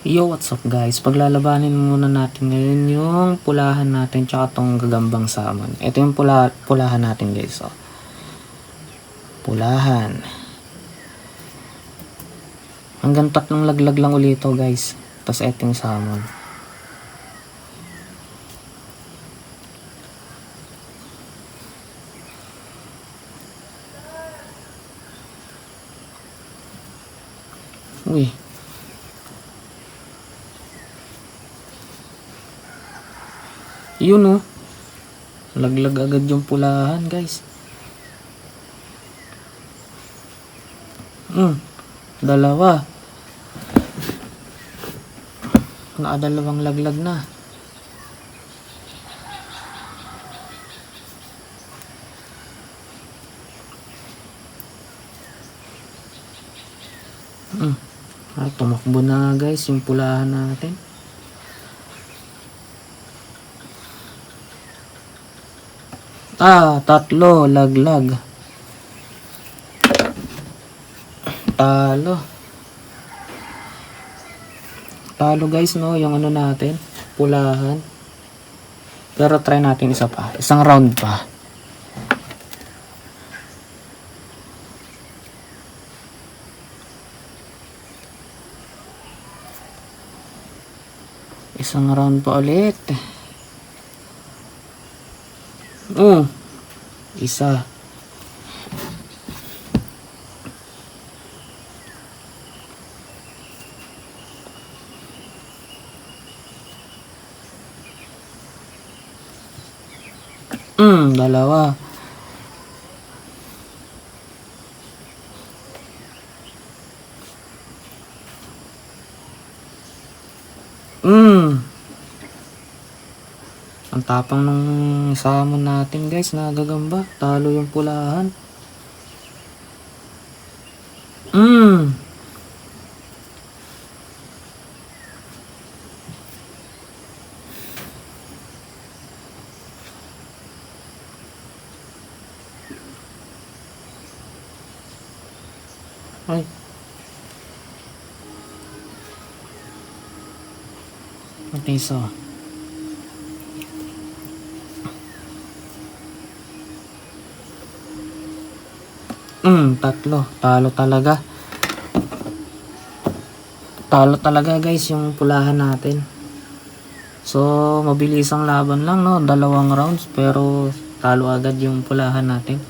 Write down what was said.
Yo, what's up guys? Paglalabanin muna natin ngayon yung pulahan natin tsaka tong gagambang salmon. Ito yung pula, pulahan natin guys. Oh. Pulahan. Hanggang tatlong laglag lang ulit ito guys. Tapos ito yung salmon. Uy, Yun oh. Laglag agad yung pulahan, guys. Hmm. Dalawa. Nakadalawang laglag na. Hmm. Ay, tumakbo na guys yung pulahan natin. Ah, tatlo, laglag. Talo. Talo guys, no, yung ano natin, pulahan. Pero try natin isa pa, isang round pa. Isang round pa ulit. Mm. Isa. Mm, dalawa. Mm. Ang tapang ng salmon natin guys, nagagamba. Talo yung pulahan. Mm. Ay. Ito isa. Mm, tatlo. Talo talaga. Talo talaga guys yung pulahan natin. So, mabilis ang laban lang no. Dalawang rounds pero talo agad yung pulahan natin.